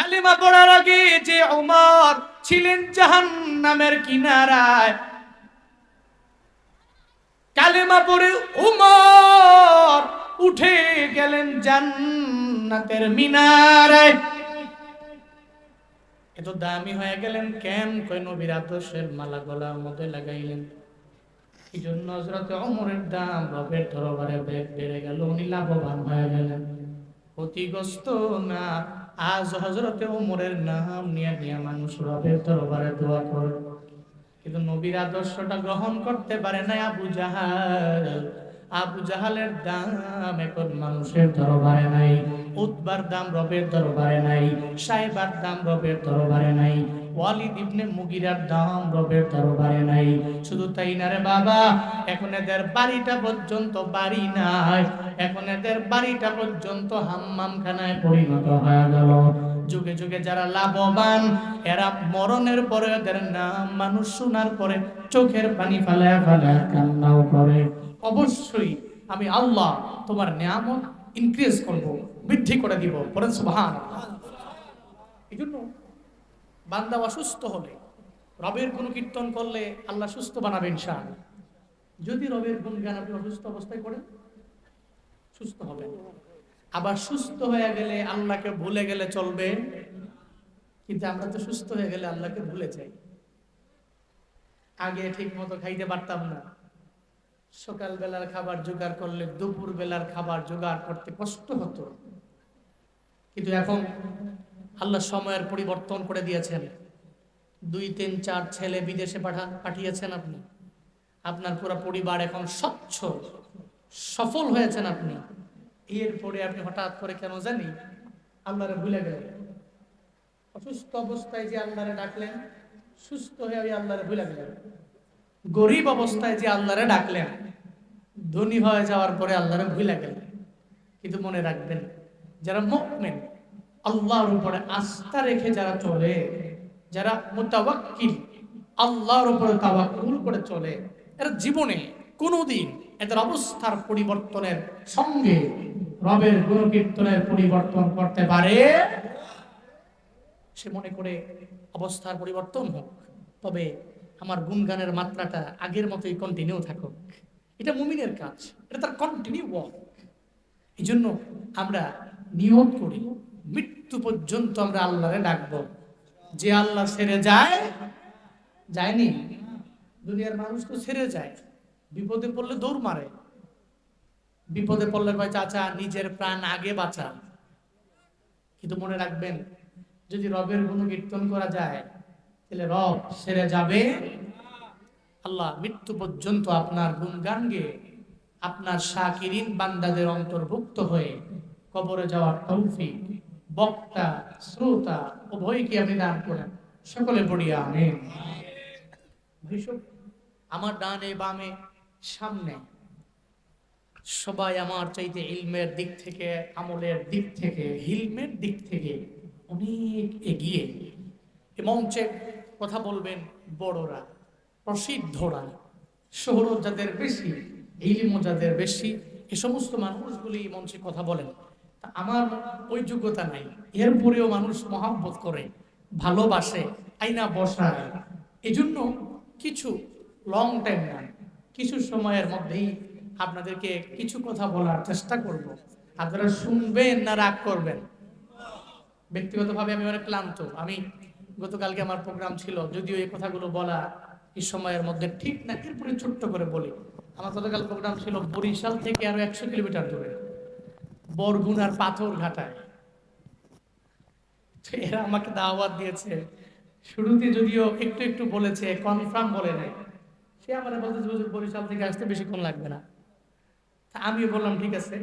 কালিমা পড়ার আগে যে উমর ছিলেন জাহান নামের কিনারায়, কালিমা পড়ে উমর উঠে গেলেন জান্নাতের মিনারায়। এত দামি হয়ে গেলেন কেন? কই নবীর আদর্শের মালা গলার মধ্যে লাগাইলেন। এই জন্য হজরত অমরের দাম রবের দরবারে বেড়ে গেল, উনি লাভবান হয়ে গেলেন। ক্ষতিগ্রস্ত না আজ হজরতে ওমরের নাম নিয়ে নিয়ে মানুষ রবের দরবারে দোয়া করে। কিন্তু নবীর আদর্শটা গ্রহণ করতে পারে না আবু জাহাল। আবু জাহালের দাম এখন মানুষের দরবারে নাই। উদ্বার দাম রবের দরবারে নাই সাহেবার দাম রবের দরবারে নাই, ওয়ালিদ ইবনে মুগিরার দাম রবের দরবারে নাই। শুধু তাই না রে বাবা, এখন এদের বাড়িটা পর্যন্ত বাড়ি নাই, এখন এদের বাড়িটা পর্যন্ত হাম্মাম খানায় পরিণত হয়ে গেল। যুগে যুগে যারা লাভবান, এরা মরণের পরে এদের নাম মানুষ শোনার পরে চোখের পানি ফালায় ফালায় কান্নাও করে। অবশ্যই আমি আল্লাহ তোমার নিয়ামত ইনক্রিজ করব, বৃদ্ধি করে দিব পরেন সুবহান এই জন্য বান্দা অসুস্থ হলে, রবের গুণ কীর্তন করলে আল্লাহ সুস্থ বানাবেন ইনশাআল্লাহ। যদি রবের গুণ গান আপনি অসুস্থ অবস্থায় করেন সুস্থ হবেন। আবার সুস্থ হয়ে গেলে আল্লাহকে ভুলে গেলে চলবে। কিন্তু আমরা তো সুস্থ হয়ে গেলে আল্লাহকে ভুলে যাই। আগে ঠিক মতো খাইতে পারতাম না। সকাল বেলার খাবার জোগাড় করলে দুপুর বেলার খাবার জোগাড় করতে কষ্ট হতো। কিন্তু এখন আল্লাহ সময়ের পরিবর্তন করে দিয়েছেন। দুই, তিন, চার ছেলে বিদেশে পাঠান পাঠিয়েছেন আপনি। আপনার পুরো পরিবার এখন স্বচ্ছ, সফল হয়েছেন আপনি। এরপরে আপনি হঠাৎ করে কেন জানি আল্লাহরে ভুলে গেলেন। অসুস্থ অবস্থায় যে আল্লাহরে ডাকলেন, সুস্থ হয়ে ওই আল্লাহরে ভুলে গেলেন। গরিব অবস্থায় যে আল্লাহরে ডাকলেন, ধনী হয়ে যাওয়ার পরে আল্লাহরে ভুলে গেলেন। কিন্তু মনে রাখবেন, যারা মুমিন, আল্লাহর উপরে আস্থা রেখে যারা চলে, যারা মুতাওয়াক্কিল, আল্লাহর উপরে তাওয়াক্কুল করে চলে, এরা জীবনে কোনোদিন এদের অবস্থার পরিবর্তনের সঙ্গে রবের গুণকীর্তনের পরিবর্তন করতে পারে সে মনে করে অবস্থার পরিবর্তন হোক, তবে আমার গুণগানের মাত্রাটা আগের মতোই কন্টিনিউ থাকুক। এটা মুমিনের কাজ, এটা তার কন্টিনিউ ওয়ার্ক এই জন্য আমরা নিয়ত করি, মৃত্যু পর্যন্ত আমরা আল্লাহরে ডাকবো। যে আল্লাহ ছেড়ে যায়, যায়নি। দুনিয়ার মানুষ তো ছেড়ে যায়। বিপদে পড়লে দৌড় মারে। বিপদে পড়লে ভাই চাচা, নিজের প্রাণ আগে বাঁচা। কিন্তু মনে রাখবেন, যদি রবের গুণ কীর্তন করা যায় তাহলে রব সেরে যাবে। আল্লাহ মৃত্যু পর্যন্ত আপনার গুণগান গেয়ে আপনার শাকিরিন বান্দাদের অন্তর্ভুক্ত হয়ে কবরে যাওয়ার তৌফিক, বক্তা, শ্রোতা উভয়কে আমি দান করেন। সকলে পড়িয়া ভীষণ আমার ডানে বামে সামনে সবাই আমার চাইতে ইলমের দিক থেকে, আমলের দিক থেকে, হিলমের দিক থেকে অনেক এগিয়ে। এ মঞ্চে কথা বলবেন বড়রা, প্রসিদ্ধরা শহর যাদের বেশি ইলিম যাদের বেশি, এ সমস্ত মানুষগুলি মঞ্চে কথা বলেন। আমার ওই যোগ্যতা নাই। এরপরেও মানুষ মহাব্বত করে, ভালোবাসে আইনা বসায়। এজন্য কিছু লং টাইম না, কিছু সময়ের মধ্যেই আপনাদেরকে কিছু কথা বলার চেষ্টা করব। আপনারা শুনবেন না রাগ করবেন। ব্যক্তিগতভাবে আমি অনেক ক্লান্ত। আমি গতকালকে আমার প্রোগ্রাম ছিল, যদিও এই কথাগুলো বলা এই সময়ের মধ্যে ঠিক না, এরপরে ছোট্ট করে বলি। আমার গতকাল প্রোগ্রাম ছিল বরিশাল থেকে আরও একশো কিলোমিটার দূরে, বরগুনার পাথর ঘাটায়। এরা আমাকে দাওয়াত দিয়েছে। শুরুতে যদিও একটু একটু বলেছে কনফার্ম বলে নাই। সে আমার বলতেছে, হুজুর, বরিশাল থেকে আসতে বেশিক্ষণ লাগবে না। তা আমিও বললাম, ঠিক আছে।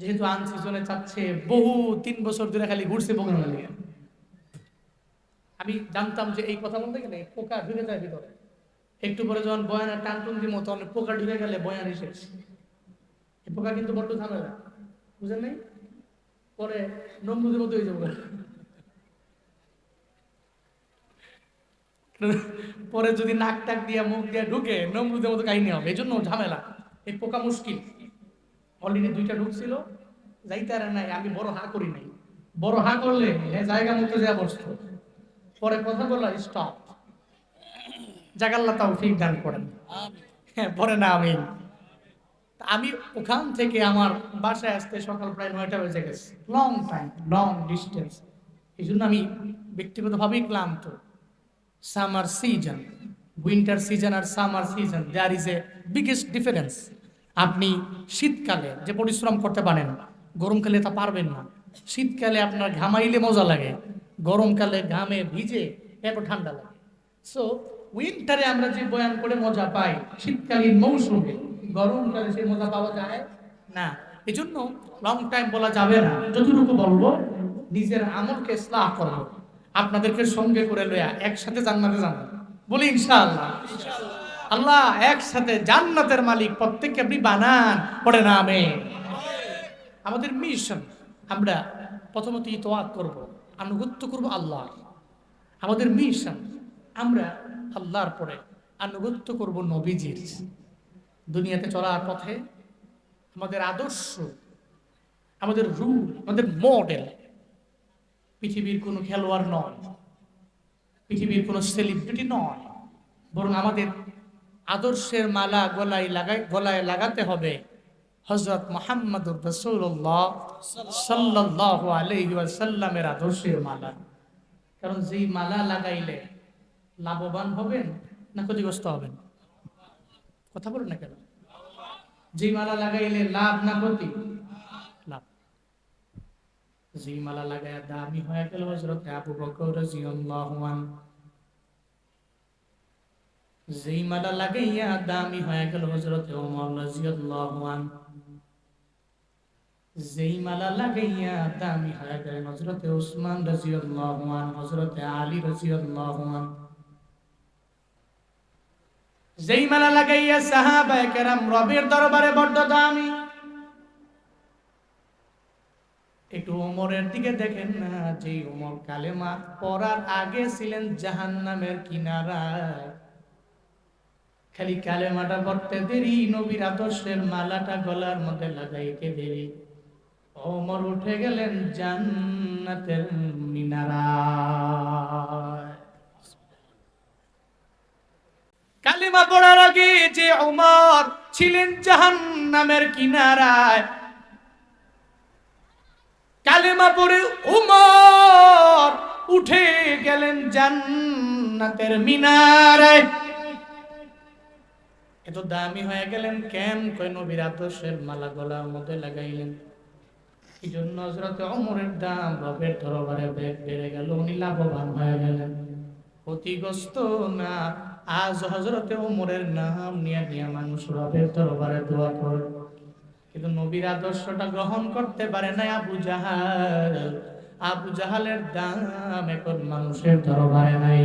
যেহেতু আন সিজনে চাচ্ছে বহু, তিন বছর ধরে খালি ঘুরছে প্রোগ্রাম লিগে আমি জানতাম যে এই কথা বলতে গেলে পোকা ঢুকে যায় ভিতরে। একটু পরে যখন বয়ানের টান টুন দিব তখন পোকা ঢুকে গেলে বয়ান শেষ। এই পোকা কিন্তু বড্ড ঝামেলা, বুঝেন নাই? পরে নমরুদের মতো হয়ে যাব পরে যদি নাক টাক দিয়ে মুখ দিয়ে ঢুকে নমরুদের মতো কাহিনী হবে। এই জন্য ঝামেলা। এই পোকা মুশকিল। অলরেডি দুইটা ঢুকছিল, যাইতে আর নাই, আমি বড় হা করি নাই। বড় হা করলে জায়গা মতো যা বসতো। পরে কথা বলা স্টপ জাগাল্লা তাও ঠিক দান করেন। হ্যাঁ পরে না আমি আমি ওখান থেকে আমার বাসায় আসতে সকাল প্রায় নয়টা বেজে গেছে। লং টাইম লং ডিস্টেন্স এই জন্য আমি ব্যক্তিগতভাবেই ক্লান্ত। Summer season winter season R summer season there is a biggest difference আপনি শীতকালে যে পরিশ্রম করতে পারেন, গরমকালে তা পারবেন না। শীতকালে আপনার ঘামাইলে মজা লাগে। গরমকালে ঘামে ভিজে, এরপর ঠান্ডা লাগে। সো উইন্টারে আমরা যে বয়ান করে মজা পাই, শীতকালীন মৌসুমে, গরমকালে সেই মজা পাওয়া যায়? না এই জন্য লং টাইম বলা যাবে না। যতটুকু বলব, নিজের আমলকে ইসলাহ করব আপনাদেরকে সঙ্গে করে লয়া একসাথে জান্নাতে যাব বলি ইনশাআল্লাহ। আল্লাহ একসাথে জান্নাতের মালিক প্রত্যেককে আপনি বানান, পড়ে না আমি আমাদের মিশন আমরা প্রথমত ইতোয়াত করব। আনুগত্য করব আল্লাহর। আমাদের মিশন আমরা আল্লাহর পরে আনুগত্য করব নবীজির। দুনিয়াতে চলার পথে আমাদের আদর্শ, আমাদের রুল, আমাদের মডেল পৃথিবীর কোনো খেলোয়াড় নয়, পৃথিবীর কোনো সেলিব্রিটি নয়, বরং আমাদের আদর্শের মালা গলায় লাগাই গলায় লাগাতে হবে। হজরত মোহাম্মদুর রসুল্লাহ সাল্লাহ আলহি সাল্লামের আদর্শের মালা। কারণ যেই মালা লাগাইলে লাভবান হবেন না ক্ষতিগ্রস্ত হবেন? কথা বলুন না কেন? যেই মালা লাগাইলে লাভ না ক্ষতি? লাভ। যেই মালা লাগায় দামি হয়ে গেল হজরত আবু বকর রাদিয়াল্লাহু আনহু। যেই মালা লাগাইয়া দামি হয়ে গেল হজরত ওমর রাদিয়াল্লাহু আনহু। যেই মালা লাগাইয়া দামি হয়ে গেল হজরত ওসমান আনহু হজরত আলী আনহু। যেই মালা লাগাইয়া সাহাবায়ে কেরাম রবের দরবারে বড্ড দামি। একটু ওমরের দিকে দেখেন না যে ওমর কালেমা পড়ার আগে ছিলেন জাহান্নামের কিনারায়। খালি কালেমাটা পড়তে দেরি, নবীর আদর্শের মালাটা গলার মধ্যে লাগাইতে দেরি। ওমর উঠে গেলেন জান্নাতের মিনারায় কালিমা পড়ার আগে যে ওমর ছিলেন জাহান্নামের কিনারায়, কালেমা পড়ে উমর উঠে গেলেন জান্নাতের মিনারায়। এত দামি হয়ে গেলেন কেন? কই নবীর মালা গলার মধ্যে লাগাইলেন। এই জন্য হজরত অমরের দাম রবের দরবারে বেগ বেড়ে গেল, উনি লাভবান হয়ে গেলেন। ক্ষতিগ্রস্ত না, আজ নাম নিয়ে নিয়ে মানুষ রবের দরবারে দোয়া করে। কিন্তু নবীর আদর্শটা গ্রহণ করতে পারে না আবু জাহাল। আবু জাহালের দাম এখন মানুষের দরবারে নাই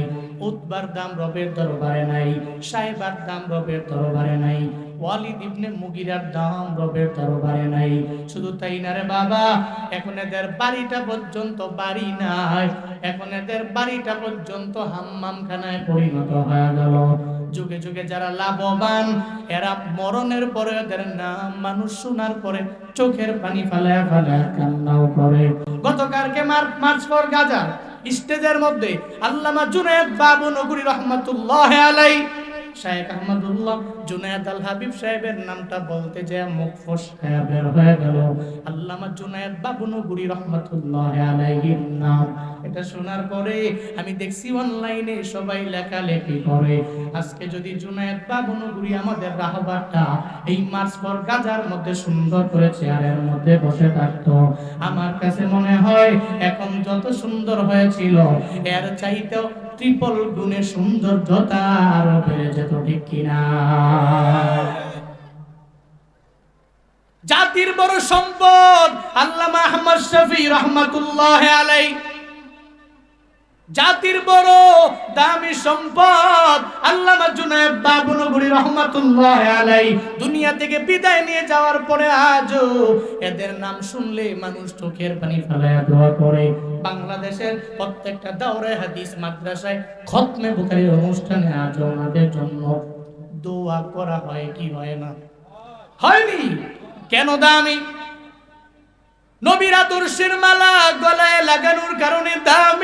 উৎবার দাম রবের দরবারে নাই সাহেবার দাম রবের দরবারে নাই। ওয়ালিদ ইবনে মুগিরার দাম রবের দরবারে নাই। শুধু তাই না রে বাবা, এখন এদের বাড়িটা পর্যন্ত বাড়ি নাই। এখন এদের বাড়িটা পর্যন্ত পরিণত হয়ে গেল। যুগে যুগে যারা লাভবান, এরা মরণের পরে এদের নাম মানুষ শোনার পরে চোখের পানি ফালায় ফালায় কান্নাও করে। গতকালকে মার মার্চ ফর গাজা, স্টেজের মধ্যে আল্লামা জুনায়েদ বাবু নগরী রহমাতুল্লাহ আলাই শায়েখ আহমদুল্লাহ, জুনায়েদ আল হাবিব সাহেবের নামটা বলতে যে মুখ ফসকা বের হয়ে গেল। আল্লামা জুনায়েদ বাবু নগরী রহমাতুল্লাহ আলাইহির নাম। এটা শোনার পরে আমি দেখছি অনলাইনে সবাই লেখালেখি করে। আজকে যদি জুনায়েদ বাবু নগরী আমাদের রাহবারটা এই মার্চ পর গাজার মধ্যে সুন্দর করে চেয়ারের মধ্যে বসে থাকতো। আমার কাছে মনে হয় এখন যত সুন্দর হয়েছিল, এর চাইতেও ট্রিপল গুণে সৌন্দর্যতা আরও বেড়ে যেত, ঠিক কিনা? জাতির বড় সম্পদ আল্লামা আহমদ শফি রহমতুল্লাহ আলাই জাতির বড় দামি সম্পদ আল্লামা জুনায়েদ বাবুনগরী রহমাতুল্লাহ আলাই দুনিয়া থেকে বিদায় নিয়ে যাওয়ার পরে আজও এদের নাম শুনলে মানুষ চোখের পানি ফেলায় দোয়া করে। বাংলাদেশের প্রত্যেকটা দাওরায় হাদিস মাদ্রাসায় খতমে বুখারীর অনুষ্ঠানে আজও ওনাদের জন্য দোয়া করা হয় কি হয় না? হয়নি? কেন দামি? নবীর আদর্শের মালা গলায় লাগানোর কারণে দামি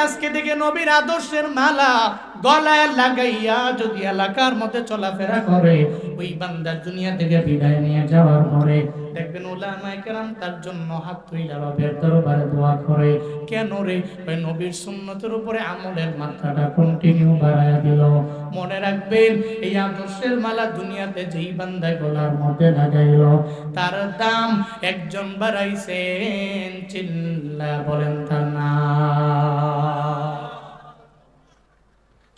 আজকে থেকে নবীর আদর্শের মালা গলায় লাগাইয়া যদি এলাকার মধ্যে চলাফেরা করে, ওই বান্দার দুনিয়া থেকে বিদায় নিয়ে যাওয়ার পরে দেখবেন ওলামায়ে কেরাম তার জন্য হাত তুইলা রবের দরবারে দোয়া করে। কেন রে? ওই নবীর সুন্নতের উপরে আমলের মাত্রাটা কন্টিনিউ দিল। মনে রাখবেন, এই আদর্শের মালা দুনিয়াতে যেই বান্দায় গলার মধ্যে লাগাইল, তার দাম একজন বাড়াইছেন, চিল্লা বলেন তার না।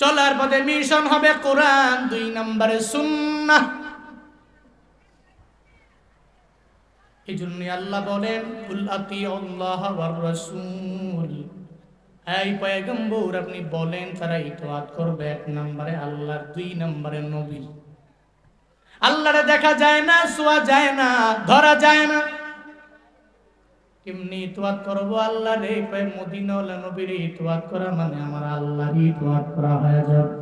চলার পথে মিশন হবে কোরআন, দুই নম্বরে সুন্নাহ। এই জন্যই আল্লাহ বলেন, কুল আল্লাহ রাসূল। এই পয়গম্বর আপনি বলেন, তারা ইতোয়াত করবে এক নম্বরে আল্লাহর, দুই নম্বরে নবী আল্লাহরে দেখা যায় না, শোয়া যায় না, ধরা যায় না। কেমনি ইতোয়াত করবো আল্লাহ রে কয় মদিনা ওলা নবীর ইতোয়াত করা মানে আমার আল্লাহর ইতোয়াত করা হয়ে যাবে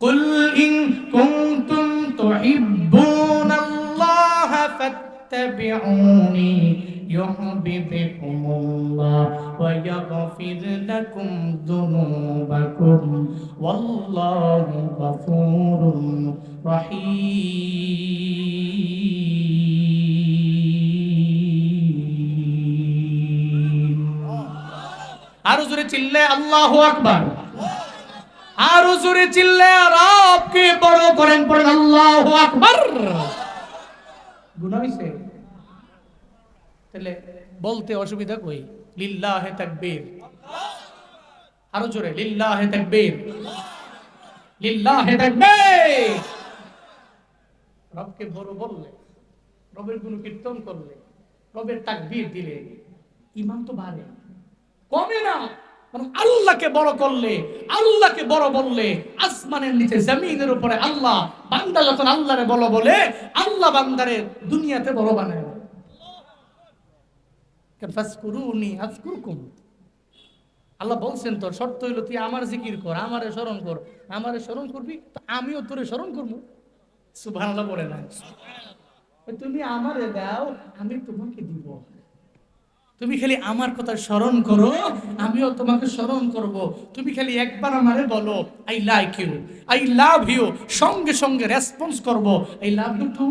قل إن كنتم تحبون الله فاتبعوني يحببكم الله ويغفر لكم ذنوبكم والله غفور رحيم আরও জোরে চিল্লে আল্লাহ আকবার। আরও জোরে চিল্লে রবকে বড় করেন পড়েন আল্লাহু আকবার। গুনাহ হইছে তাহলে বলতে অসুবিধা কই? লিল্লাহে তাকবীর। আরও জোরে লিল্লাহে তাকবীর। লিল্লাহে তাকবীর। রবকে বড় বললে রবের গুণ কীর্তন করলে রবের তাকবীর দিলে ইমান তো বাড়ে। কমে না। আল্লাহকে বড় করলে আল্লাহকে বড় বললে আসমানের নিচে জমিনের উপরে আল্লাহ বান্দা যখন আল্লাহরে বলো বলে আল্লাহ বান্দারে দুনিয়াতে বড় বানায় আল্লাহ বলছেন তোর শর্ত হইল তুই আমার জিকির কর আমারে স্মরণ কর। আমারে স্মরণ করবি তো আমিও তোরে স্মরণ করব। সুবহানাল্লাহ বলে না তুমি আমারে দাও আমি তোমাকে দিব। তুমি খালি আমার কথা স্মরণ করো, আমিও তোমাকে স্মরণ করব। তুমি খালি একবার আমারে বলো I like you I love you সঙ্গে সঙ্গে রেসপন্স করব আই লাভ ইউ টু